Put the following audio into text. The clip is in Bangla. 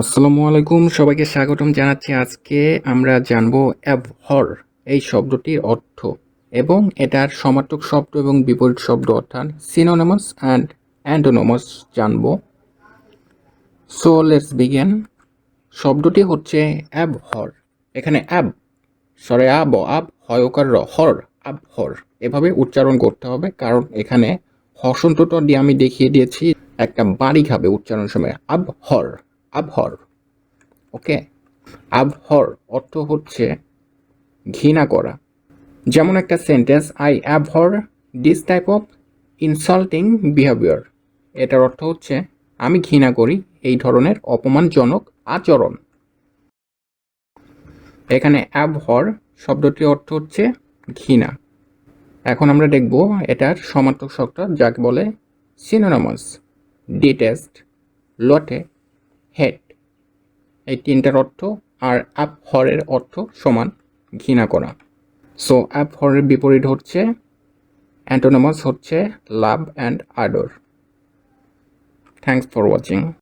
আসসালামু আলাইকুম, সবাইকে স্বাগতম জানাচ্ছি আজকে। আমরা জানব অ্যাবহর, এই শব্দটির অর্থ। এবং এটার সমার্থক শব্দ এবং বিপরীত শব্দ অর্থাৎ সিনোনামাস অ্যান্ড অ্যান্টোনোমাস জানব। সো লেটস বিগেন শব্দটি হচ্ছে অ্যাবহর। এখানে অ্যাব সরে আব আব, হয়কার র, হর, আবহর। এভাবে উচ্চারণ করতে হবে, কারণ এখানে হসন্তটা দিয়ে আমি দেখিয়ে দিয়েছি, একটা বাড়ি খাবে উচ্চারণ সময়, আবহর। আবহর। ওকে আবহর অর্থ হচ্ছে ঘৃণা করা। যেমন একটা sentence I abhor this type of insulting behaviour এটার অর্থ হচ্ছে, আমি ঘৃণা করি এই ধরনের অপমানজনক আচরণ। এখানে অ্যাবহর শব্দটির অর্থ হচ্ছে ঘৃণা। এখন আমরা দেখব এটার সমার্থক শব্দ যাকে বলে সিনোনামাস ডিটেস্ট লটে হেড এই তিনটার অর্থ আর অ্যাপ হরের অর্থ সমান ঘৃণা করা। সো অ্যাপ হরের বিপরীত হচ্ছে অ্যান্টোনোমাস হচ্ছে love and adore thanks for watching